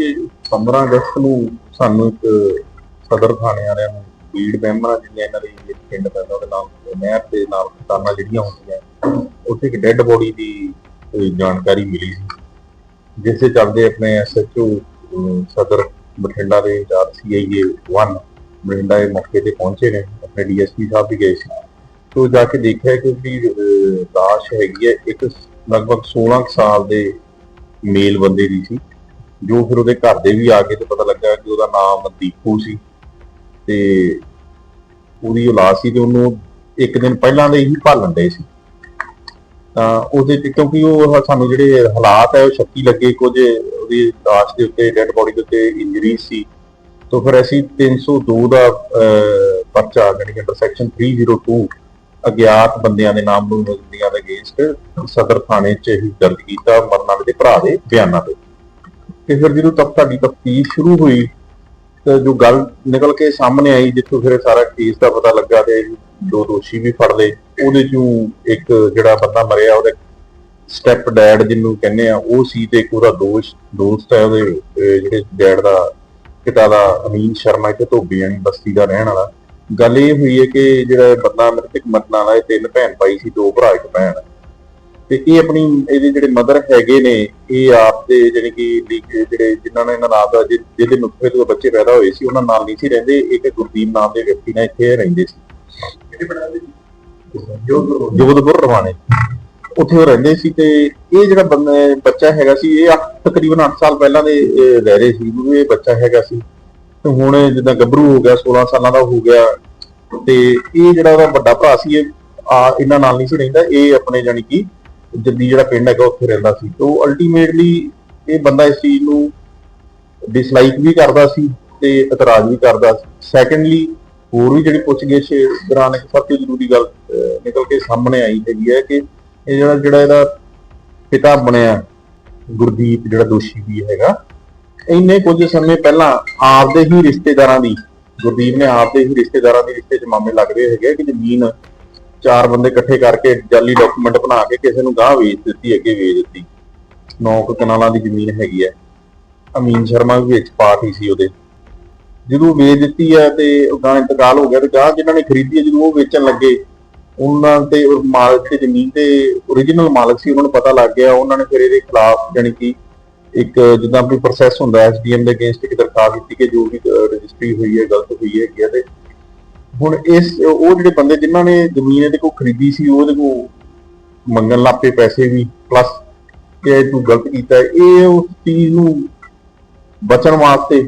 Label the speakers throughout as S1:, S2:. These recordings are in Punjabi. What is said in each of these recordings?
S1: ਕਿ 15 ਅਗਸਤ ਨੂੰ ਸਾਨੂੰ ਇੱਕ ਸਦਰ ਥਾਣੇ ਵਾਲਿਆਂ ਨੂੰ ਬੀੜ ਬੈਮਰਾ ਜਿੰਨੇ ਇਹਨਾਂ ਦੇ ਪਿੰਡ ਪੈਂਦਾ ਉਹਦੇ ਨਾਲ ਨਹਿਰ ਦੇ ਨਾਲ ਖਤਾਨਾਂ ਜਿਹੜੀਆਂ ਹੁੰਦੀਆਂ ਉੱਥੇ ਇੱਕ ਡੈੱਡ ਬੋਡੀ ਦੀ ਜਾਣਕਾਰੀ ਮਿਲੀ ਸੀ ਜਿਸ ਦੇ ਚੱਲਦੇ ਆਪਣੇ ਐਸਐਚਓ ਸਦਰ ਬਠਿੰਡਾ ਦੇ ਇੰਚਾਰਜ ਸੀਆਈਏ 1 ਬਠਿੰਡਾ ਦੇ ਮੌਕੇ ਤੇ ਪਹੁੰਚੇ ਨੇ ਆਪਣੇ ਡੀਐਸਪੀ ਸਾਹਿਬ ਵੀ ਗਏ ਸੀ। ਤੋਂ ਜਾ ਕੇ ਦੇਖਿਆ ਕਿ ਉਹਦੀ ਅਹ, ਲਾਸ਼ ਹੈਗੀ ਹੈ ਇੱਕ ਲਗਭਗ 16 ਕੁ ਸਾਲ ਦੇ ਮੇਲ ਬੰਦੇ ਦੀ ਸੀ। ਜੋ ਫਿਰ ਉਹਦੇ ਘਰ ਦੇ ਵੀ ਆ ਕੇ ਤੇ ਪਤਾ ਲੱਗਾ ਕਿ ਉਹਦਾ ਨਾਮ ਦੀਪੂ ਸੀ ਤੇ ਉਹਦੀ ਔਲਾਦ ਸੀ ਤੇ ਉਹਨੂੰ ਇੱਕ ਦਿਨ ਪਹਿਲਾਂ ਦੇ ਹੀ ਭਾਲਣ ਦੇ ਸੀ। ਤਾਂ ਉਹਦੇ ਤੇ ਕਿਉਂਕਿ ਉਹ ਸਾਨੂੰ ਜਿਹੜੇ ਹਾਲਾਤ ਹੈ ਉਹ ਸ਼ੱਕੀ ਲੱਗੇ ਕੁਝ ਉਹਦੀ ਲਾਸ਼ ਦੇ ਉੱਤੇ ਡੈੱਡ ਬੋਡੀ ਦੇ ਉੱਤੇ ਇੰਜਰੀ ਸੀ। ਤਾਂ ਫਿਰ ਅਸੀਂ 302 ਦਾ ਅਹ, ਪਰਚਾ ਯਾਨੀ ਕਿ ਅੰਡਰ ਸੈਕਸ਼ਨ 302 ਅਗਿਆਤ ਬੰਦਿਆਂ ਦੇ ਨਾਮ ਨੂੰ ਬੰਦਿਆਂ ਦੇ ਅਗੇਂਸਟ ਸਦਰ ਥਾਣੇ 'ਚ ਹੀ ਦਰਜ ਕੀਤਾ ਮਰਨ ਵਾਲੇ ਦੇ ਭਰਾ ਦੇ ਬਿਆਨਾਂ ਤੇ। ਤੇ ਫਿਰ ਜਦੋਂ ਤੱਕ ਤੁਹਾਡੀ ਤਫਤੀਸ਼ ਸ਼ੁਰੂ ਹੋਈ ਤੇ ਜੋ ਗੱਲ ਨਿਕਲ ਕੇ ਸਾਹਮਣੇ ਆਈ, ਜਿੱਥੋਂ ਫਿਰ ਸਾਰਾ ਕੇਸ ਦਾ ਪਤਾ ਲੱਗਾ ਤੇ ਦੋ ਦੋਸ਼ੀ ਵੀ ਫੜ ਲਏ, ਉਹਦੇ ਚੋਂ ਇੱਕ ਜਿਹੜਾ ਬੰਦਾ ਮਰਿਆ, ਉਹਦੇ ਸਟੈਪ ਡੈਡ ਜਿਹਨੂੰ ਕਹਿੰਦੇ ਆ, ਉਹ ਸੀ ਤੇ ਇੱਕ ਉਹਦਾ ਦੋਸਤ ਦੋਸਤ ਹੈ ਉਹਦੇ ਜਿਹੜੇ ਡੈਡ ਦਾ ਪਿਤਾ ਦਾ ਅਮੀਨ ਸ਼ਰਮਾ ਇੱਥੇ ਧੋਬੀਆਣੀ ਬਸਤੀ ਦਾ ਰਹਿਣ ਵਾਲਾ। ਗੱਲ ਇਹ ਹੋਈ ਹੈ ਕਿ ਜਿਹੜਾ ਬੰਦਾ ਮ੍ਰਿਤਕ ਮਰਨ ਵਾਲਾ, ਇਹ ਤਿੰਨ ਭੈਣ ਭਾਈ ਸੀ, ਦੋ ਭਰਾ, ਇੱਕ ਭੈਣ। ਤੇ ਇਹ ਆਪਣੀ ਇਹਦੇ ਜਿਹੜੇ ਮਦਰ ਹੈਗੇ ਨੇ ਇਹ ਆਪ ਦੇ ਜਿਹੜੇ ਕਿ ਜਿਹੜੇ ਜਿਨ੍ਹਾਂ ਨੇ ਇਹਨਾਂ ਨਾਲ ਜਿਹਦੇ ਨੁਕਸੇ ਤੋਂ ਬੱਚੇ ਪੈਦਾ ਹੋਏ ਸੀ ਉਹਨਾਂ ਨਾਲ ਨਹੀਂ ਸੀ ਰਹਿੰਦੇ ਇੱਕ ਗੁਰਦੀਪ ਨਾਮ ਦੇ ਵਿਅਕਤੀ ਨਾਲ ਇੱਥੇ ਰਹਿੰਦੇ ਸੀ। ਜੋਧਪੁਰ। ਰਵਾਨੇ ਉੱਥੇ ਉਹ ਰਹਿੰਦੇ ਸੀ ਤੇ ਇਹ ਜਿਹੜਾ ਬੰਦਾ ਬੱਚਾ ਹੈਗਾ ਸੀ ਇਹ ਤਕਰੀਬਨ 8 ਸਾਲ ਪਹਿਲਾਂ ਦੇ ਰਹਿ ਰਹੇ ਸੀ ਇਹ ਬੱਚਾ ਹੈਗਾ ਸੀ। ਤੇ ਹੁਣ ਜਿੱਦਾਂ ਗੱਭਰੂ ਹੋ ਗਿਆ 16 ਸਾਲਾਂ ਦਾ ਹੋ ਗਿਆ। ਤੇ ਇਹ ਜਿਹੜਾ ਉਹਦਾ ਵੱਡਾ ਭਰਾ ਸੀ ਇਹ ਆ ਇਹਨਾਂ ਨਾਲ ਨਹੀਂ ਸੀ ਰਹਿੰਦਾ ਇਹ ਆਪਣੇ ਜਾਨੀ ਕਿ ਜੱਦੀ ਜਿਹੜਾ ਪਿੰਡ ਹੈਗਾ ਉੱਥੇ ਰਹਿੰਦਾ ਸੀ। ਤੇ ਉਹ ਅਲਟੀਮੇਟਲੀ ਇਹ ਬੰਦਾ ਇਸ ਚੀਜ਼ ਨੂੰ ਡਿਸਲਾਈਕ ਵੀ ਕਰਦਾ ਸੀ ਤੇ ਇਤਰਾਜ਼ ਵੀ ਕਰਦਾ ਸੀ। ਸੈਕੰਡਲੀ ਹੋਰ ਵੀ ਜਿਹੜੀ ਪੁੱਛਗਿੱਛ ਦੌਰਾਨ ਇੱਕ ਸਭ ਤੋਂ ਜ਼ਰੂਰੀ ਗੱਲ ਨਿਕਲ ਕੇ ਸਾਹਮਣੇ ਆਈ ਹੈਗੀ ਹੈ ਕਿ ਇਹ ਜਿਹੜਾ ਜਿਹੜਾ ਇਹਦਾ ਪਿਤਾ ਬਣਿਆ, ਗੁਰਦੀਪ ਜਿਹੜਾ ਦੋਸ਼ੀ ਵੀ ਹੈਗਾ, ਇੰਨੇ ਕੁਝ ਸਮੇਂ ਪਹਿਲਾਂ ਆਪਦੇ ਹੀ ਰਿਸ਼ਤੇਦਾਰਾਂ ਦੀ, ਗੁਰਦੀਪ ਨੇ ਆਪਦੇ ਹੀ ਰਿਸ਼ਤੇਦਾਰਾਂ ਦੇ ਰਿਸ਼ਤੇ 'ਚ ਮਾਮਲੇ ਲੱਗਦੇ ਹੈਗੇ ਕਿ ਜ਼ਮੀਨ ਚਾਰ ਬੰਦੇ ਇਕੱਠੇ ਕਰਕੇ ਜਾਲੀ ਡਾਕੂਮੈਂਟ ਬਣਾ ਕੇ ਕਿਸੇ ਨੂੰ ਗਾਹ ਵੇਚ ਦਿੱਤੀ, ਅੱਗੇ ਵੇਚ ਦਿੱਤੀ। ਨੌ ਕੁ ਕਨਾਲਾਂ ਦੀ ਜ਼ਮੀਨ ਹੈਗੀ ਹੈ। ਅਮੀਨ ਸ਼ਰਮਾ ਵੀ ਵਿੱਚ ਪਾਰਟੀ ਸੀ ਉਹਦੇ। ਜਦੋਂ ਵੇਚ ਦਿੱਤੀ ਹੈ ਤੇ ਗਾਂ ਇੰਤਕਾਲ ਹੋ ਗਿਆ ਤੇ ਗਾਂ ਜਿਨ੍ਹਾਂ ਨੇ ਖਰੀਦੀ ਹੈ, ਜਦੋਂ ਉਹ ਵੇਚਣ ਲੱਗੇ, ਉਹਨਾਂ ਤੇ ਉਹ ਮਾਲਕ ਤੇ ਜ਼ਮੀਨ ਤੇ origignal ਮਾਲਕ ਸੀ, ਉਹਨਾਂ ਨੂੰ ਪਤਾ ਲੱਗ ਗਿਆ। ਉਹਨਾਂ ਨੇ ਫਿਰ ਇਹਦੇ ਖਿਲਾਫ ਜਾਣੀ ਕਿ ਇੱਕ ਜਿੱਦਾਂ ਵੀ ਪ੍ਰੋਸੈਸ ਹੁੰਦਾ ਐਸਡੀਐਮ ਦੇ ਅਗੇਂਸਟ ਇੱਕ ਦਰਖਾਸਤ ਦਿੱਤੀ ਕਿ ਜੋ ਵੀ ਰਜਿਸਟਰੀ ਹੋਈ ਹੈ, ਗਲਤ ਹੋਈ ਹੈ ਤੇ ਹੁਣ ਇਸ, ਉਹ ਜਿਹੜੇ ਬੰਦੇ ਜਿਨ੍ਹਾਂ ਨੇ ਜ਼ਮੀਨ ਇਹਦੇ ਕੋਲ ਖਰੀਦੀ ਸੀ ਉਹਦੇ ਕੋਲ ਮੰਗਣ ਲੱਪੇ ਪੈਸੇ ਵੀ ਪਲੱਸ ਕਿ ਤੂੰ ਗਲਤ ਕੀਤਾ ਇਹ ਉਸ ਚੀਜ਼ ਨੂੰ ਬਚਣ ਵਾਸਤੇ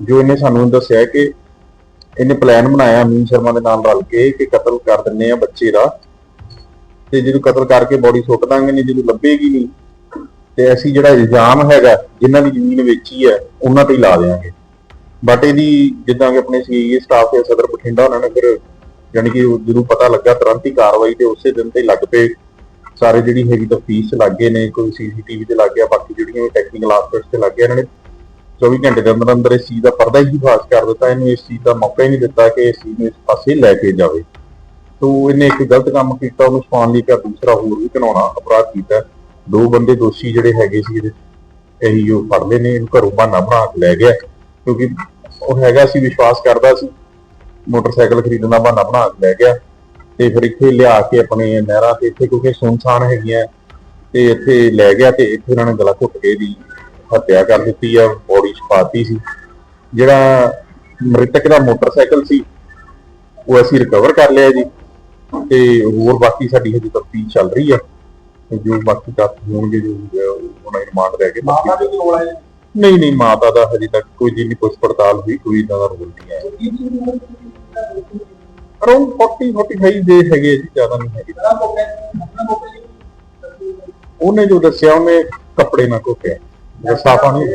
S1: ਜੋ ਇਹਨੇ ਸਾਨੂੰ ਦੱਸਿਆ ਕਿ ਇਹਨੇ ਪਲਾਨ ਬਣਾਇਆ ਅਮੀਨ ਸ਼ਰਮਾ ਦੇ ਨਾਲ ਰਲ ਕੇ ਕਿ ਕਤਲ ਕਰ ਦਿੰਨੇ ਆ ਬੱਚੇ ਦਾ। ਤੇ ਜਦੋਂ ਕਤਲ ਕਰਕੇ ਬੋਡੀ ਸੁੱਟ ਦਾਂਗੇ ਨਹੀਂ ਜਦੋਂ ਲੱਭੇਗੀ ਨਹੀਂ ਤੇ ਅਸੀਂ ਜਿਹੜਾ ਇਲਜ਼ਾਮ ਹੈਗਾ, ਜਿਨ੍ਹਾਂ ਦੀ ਜ਼ਮੀਨ ਵੇਚੀ ਹੈ, ਉਹਨਾਂ ਤੇ ਹੀ ਲਾ ਦੇਵਾਂਗੇ ਬਟ ਇਹਦੀ ਜਿੱਦਾਂ ਕਿ ਆਪਣੇ ਸੀਏ ਸਟਾਫ ਤੇ ਸਦਰ ਬਠਿੰਡਾ ਉਹਨਾਂ ਨੇ ਫਿਰ ਯਾਨੀ ਕਿ ਜਦੋਂ ਪਤਾ ਲੱਗਾ ਤੁਰੰਤ ਹੀ ਕਾਰਵਾਈ ਤੇ ਉਸੇ ਦਿਨ ਤੇ ਲੱਗ ਪਏ। ਸਾਰੇ ਜਿਹੜੀ ਹੈਗੀ ਤਫਤੀਸ਼ ਚ ਲੱਗੇ ਨੇ, ਕੋਈ ਸੀਸੀਟੀਵੀ ਤੇ ਲੱਗ ਗਿਆ, ਬਾਕੀ ਜਿਹੜੀਆਂ ਟੈਕਨੀਕਲ ਆਸਪੈਕਟਸ ਤੇ ਲੱਗ ਗਿਆ ਇਹਨਾਂ ਨੇ। 24 ਘੰਟੇ ਦੇ ਅੰਦਰ ਅੰਦਰ ਇਸ ਚੀਜ਼ ਦਾ ਪਰਦਾ ਹੀ ਫਾਸ਼ ਕਰ ਦਿੱਤਾ। ਇਹਨੂੰ ਇਸ ਚੀਜ਼ ਦਾ ਮੌਕਾ ਹੀ ਨਹੀਂ ਦਿੱਤਾ ਕਿ ਇਸ ਚੀਜ਼ ਨੂੰ ਇਸ ਪਾਸੇ ਲੈ ਕੇ ਜਾਵੇ। ਤੋ ਇਹਨੇ ਇੱਕ ਗਲਤ ਕੰਮ ਕੀਤਾ, ਉਹਨੂੰ ਛੁਪਾਉਣ ਲਈ ਇੱਕ ਦੂਸਰਾ ਹੋਰ ਵੀ ਘਿਨਾਉਣਾ ਅਪਰਾਧ ਕੀਤਾ। ਦੋ ਬੰਦੇ ਦੋਸ਼ੀ ਜਿਹੜੇ ਹੈਗੇ ਸੀ, ਇਹਦੇ ਇਹੀ ਉਹ ਫੜ ਲਏ ਨੇ, ਇਹਨੂੰ ਘਰੋਂ ਬਹਾਨਾ ਬਣਾ ਕੇ ਲੈ ਗਿਆ। ਕਿਉਂਕਿ ਉਹ ਹੈਗਾ ਸੀ, ਵਿਸ਼ਵਾਸ ਕਰਦਾ ਸੀ। ਮੋਟਰਸਾਈਕਲ ਖਰੀਦਣ ਦਾ ਬਹਾਨਾ ਬਣਾ ਕੇ ਲੈ ਗਿਆ ਤੇ ਫਿਰ ਇੱਥੇ ਲਿਆ ਕੇ ਆਪਣੇ ਨਹਿਰਾਂ ਤੇ ਇੱਥੇ ਕਿਉਂਕਿ ਸੁਨਸਾਨ ਹੈਗੀਆਂ, ਤੇ ਇੱਥੇ ਲੈ ਗਿਆ ਤੇ ਇੱਥੇ ਇਹਨਾਂ ਨੇ ਗਲਾ ਘੁੱਟ ਕੇ ਦੀ ਹੱਤਿਆ ਕਰ ਦਿੱਤੀ ਆ, ਬੋਡੀ ਛਪਾਤੀ ਸੀ। ਜਿਹੜਾ ਮ੍ਰਿਤਕ ਦਾ ਮੋਟਰਸਾਈਕਲ ਸੀ, ਉਹ ਅਸੀਂ ਰਿਕਵਰ ਕਰ ਲਿਆ ਜੀ ਤੇ ਹੋਰ ਬਾਕੀ ਸਾਡੀ ਹਜੇ ਤਫਤੀਸ਼ ਚੱਲ ਰਹੀ ਆ ਜੋ ਬਾਕੀ ਤੱਥ ਹੋਣਗੇ, ਜੋ ਹੋਊਗਾ, ਉਹ ਉਹਨਾਂ ਰਿਮਾਂਡ ਰਹਿ ਕੇ ਮਾਤਾ ਦੇ ਰੋਲ ਹੈ ਨਹੀਂ ਨਹੀਂ, ਮਾਤਾ ਦਾ ਹਜੇ ਤੱਕ ਕੋਈ ਜੀ ਨਹੀਂ ਪੁੱਛ ਪੜਤਾਲ ਹੋਈ, ਕੋਈ ਇਦਾਂ ਦਾ ਰੋਲ ਨਹੀਂ ਹੈ ਅਰਾਊਂਡ 40 45 ਦੇ ਹੈਗੇ ਜੀ, ਜ਼ਿਆਦਾ ਨਹੀਂ ਹੈਗੇ। ਉਹਨੇ ਜੋ ਦੱਸਿਆ, ਉਹਨੇ ਕੱਪੜੇ ਨਾਲ ਘੋਟਿਆ ਜੇ ਸਾਫਾ ਨਹੀਂ।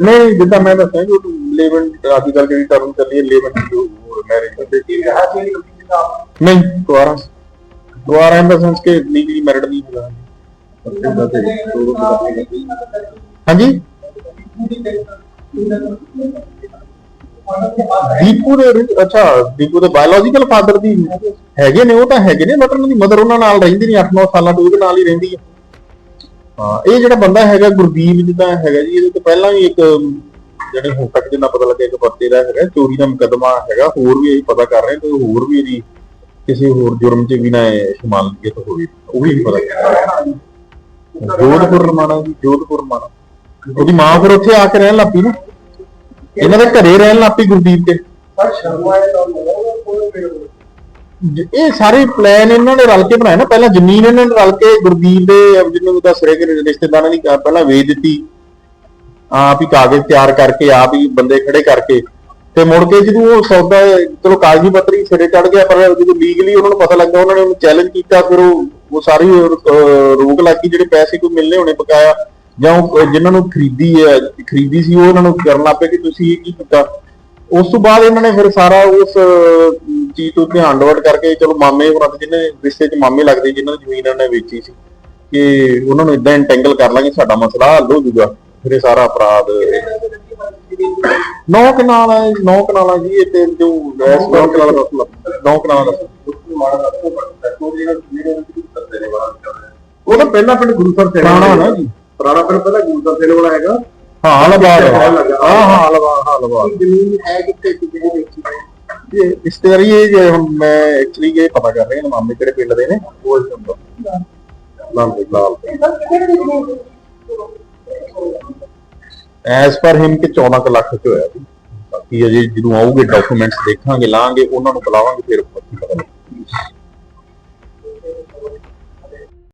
S1: ਨਹੀਂ, ਜਿੱਦਾਂ ਮੈਂ ਦੱਸਿਆ ਜੋ ਲੇਵਨ ਅੱਜ ਕੱਲ ਜਿਹੜੀ ਟਰਮ ਚੱਲੀ ਹੈ ਲੇਵਨ ਜੋ ਮੈਰਿਜ ਤੇ ਨਹੀਂ ਦੁਆਰਾ ਦੁਆਰਾ ਇਨ ਦਾ ਸੈਂਸ ਕਿ ਲੀਗਲੀ ਮੈਰਿਡ ਨਹੀਂ ਹੈਗਾ ਹਾਂਜੀ? ਦੀਪੂ ਦੇ ori- ਅੱਛਾ, ਦੀਪੂ ਦੇ ਬਾਇਓਲੋਜੀਕਲ ਫਾਦਰ ਦੀ ਹੈਗੇ ਨੇ, ਉਹ ਤਾਂ ਹੈਗੇ ਨੇ ਬਟ ਉਹਨਾਂ ਦੀ ਮਦਰ ਉਹਨਾਂ ਨਾਲ ਰਹਿੰਦੀ ਨਹੀਂ 8-9 ਸਾਲਾਂ ਤੋਂ ਉਹਦੇ ਨਾਲ ਹੀ ਰਹਿੰਦੀ ਹੈ। ਹਾਂ, ਇਹ ਜਿਹੜਾ ਬੰਦਾ ਹੈਗਾ ਗੁਰਦੀਪ ਜਿੱਦਾਂ ਹੈਗਾ ਜੀ, ਇਹਦੇ ਤੋਂ ਪਹਿਲਾਂ ਵੀ ਇੱਕ ਜਿਹੜੇ ਹੁਣ ਤੱਕ ਜਿੰਨਾ ਪਤਾ ਲੱਗਿਆ ਇੱਕ ਪਰਚੇ ਦਾ ਹੈਗਾ, ਚੋਰੀ ਦਾ ਮੁਕੱਦਮਾ ਹੈਗਾ, ਹੋਰ ਵੀ ਅਸੀਂ ਪਤਾ ਕਰ ਰਹੇ ਹਾਂ ਹੋਰ ਵੀ ਇਹਦੀ ਕਿਸੇ ਹੋਰ ਜੁਰਮ 'ਚ ਵੀ ਨਾ ਇਹ ਸ਼ਮਾਲੀਅਤ ਹੋਵੇ, ਉਹ ਵੀ ਨਹੀਂ ਪਤਾ। ਜੋਧਪੁਰ ਰਮਾਣਾ ਜੀ, ਜੋਧਪੁਰ ਰਮਾਣਾ। ਉਹਦੀ ਮਾਂ ਫਿਰ ਉੱਥੇ ਆ ਕੇ ਰਹਿਣ ਲੱਪੀ ਨਾ। ਇਹਨਾਂ ਦੇ ਘਰੇ ਰਹਿਣ ਲੱਪੀ ਗੁਰਦੀਪ ਦੇ। ਜ- ਇਹ ਸਾਰੇ ਪਲਾਨ ਇਹਨਾਂ ਨੇ ਰਲ ਕੇ ਬਣਾਏ ਨਾ ਪਹਿਲਾਂ ਜ਼ਮੀਨ ਇਹਨਾਂ ਨੇ ਰਲ ਕੇ ਗੁਰਦੀਪ ਦੇ ਜਿਹਨੂੰ ਦੱਸ ਰਹੇ ਕਿ ਰਿਸ਼ਤੇਦਾਰਾਂ ਦੀ ਕ- ਪਹਿਲਾਂ ਵੇਚ ਦਿੱਤੀ। ਆਪ ਹੀ ਕਾਗਜ਼ ਤਿਆਰ ਕਰਕੇ ਆਪ ਹੀ ਬੰਦੇ ਖੜੇ ਕਰਕੇ। ਤੇ ਮੁੜ ਕੇ ਜਦੋਂ ਉਹ ਸੌਦਾ ਚਲੋ ਕਾਗਜ਼ੀ ਪੱਤਰੀ ਸਿਰੇ ਚੜ ਗਿਆ ਪਰ ਜਦੋਂ ਲੀਗਲੀ ਉਹਨਾਂ ਨੂੰ ਪਤਾ ਲੱਗਾ ਉਹਨਾਂ ਨੇ ਉਹਨੂੰ ਚੈਲੰਜ ਕੀਤਾ ਫਿਰ ਉਹ ਉਹ ਸਾਰੀ ਅਹ, ਰੋਕ ਲੱਗੀ ਜਿਹੜੇ ਪੈਸੇ ਕੋਈ ਮਿਲਨੇ ਹੋਣੇ ਬਕਾਇਆ। ਜਾਂ ਉਹ ਜਿਨ੍ਹਾਂ ਨੂੰ ਖਰੀਦੀ ਹੈ, ਖਰੀਦੀ ਸੀ, ਉਹ ਉਹਨਾਂ ਨੂੰ ਕਰਨ ਲੱਗ ਲੱਪੇ ਕਿ ਤੁਸੀਂ ਇਹ ਕੀ ਕੀਤਾ। ਉਸ ਤੋਂ ਬਾਅਦ ਇਹਨਾਂ ਨੇ ਫਿਰ ਸਾਰਾ ਉਸ ਚੀਜ਼ ਤੋਂ ਧਿਆਨ ਡਿਵਰਟ ਕਰਕੇ ਚਲੋ ਮਾਮੇ ਹੋਰਾਂ ਦੇ ਜਿਹਨੇ ਰਿਸ਼ਤੇ 'ਚ ਮਾਮੇ ਲੱਗਦੇ ਜਿਨ੍ਹਾਂ ਦੀ ਜ਼ਮੀਨ ਇਹਨਾਂ ਨੇ ਵੇਚੀ ਸੀ, ਕਿ ਉਹਨਾਂ ਨੂੰ ਇਦਾਂ ਇੰਟੈਂਗਲ ਕਰ ਲਾਂਗੇ, ਸਾਡਾ ਮਸਲਾ ਹੱਲ ਹੋ ਜਾਊਗਾ। ਫਿਰ ਇਹ ਸਾਰਾ ਅਪਰਾਧ ਨੌ ਕਨਾਲ ਹੈ ਨੌ ਕਨਾਲਾਂ ਜੀ, ਇਹ ਤੇ ਜੋ ਇਸ ਨੌ ਕਨਾਲ ਦਾ ਨੌ ਕਨਾਲ ਦਾ
S2: ਉਹ ਤਾਂ ਪਹਿਲਾਂ ਪਿੰਡ ਗੁਰੂਸਰ ਸੈਨ
S1: ਪੁਰਾਣਾ ਨਾ ਜੀ।
S2: ਪੁਰਾਣਾ ਪਿੰਡ ਪਹਿਲਾਂ ਗੁਰੂਸਰ ਸੈਨ ਵਾਲਾ ਹੈਗਾ?
S1: ਹਾਂ ਲਬਾਦ
S2: ਹਾਂ।
S1: ਹਾਂ ਹਾਂ ਲਬਾਦ ਹਾਂ ਲਬਾਦ
S2: ਜ਼ਮੀਨ ਹੈ ਕਿੱਥੇ? ਕਿੱਥੇ ਵੇਚੀ
S1: ਇਹ ਰਿਸ਼ਤੇਦਾਰੀ ਇਹ ਜੇ ਹੁਣ ਮੈਂ ਐਕਚੁਅਲੀ ਇਹ ਪਤਾ ਕਰ ਰਿਹਾ ਮਾਮੇ ਕਿਹੜੇ ਪਿੰਡ ਦੇ ਨੇ? ਉਹ ਇਸ ਨੰਬਰ। ਲਾਲ। ਦੇ ਲਾਲ ਐਸ ਪਰ ਹਿਮ ਕਿ 14 ਕੁ ਲੱਖ ਚ ਹੋਇਆ ਸੀ। ਬਾਕੀ ਅਜੇ ਜਦੋਂ ਆਉਗੇ ਡਾਕੂਮੈਂਟਸ ਦੇਖਾਂਗੇ ਲਾਂਗੇ ਉਹਨਾਂ ਨੂੰ ਬੁਲਾਵਾਂਗੇ ਫਿਰ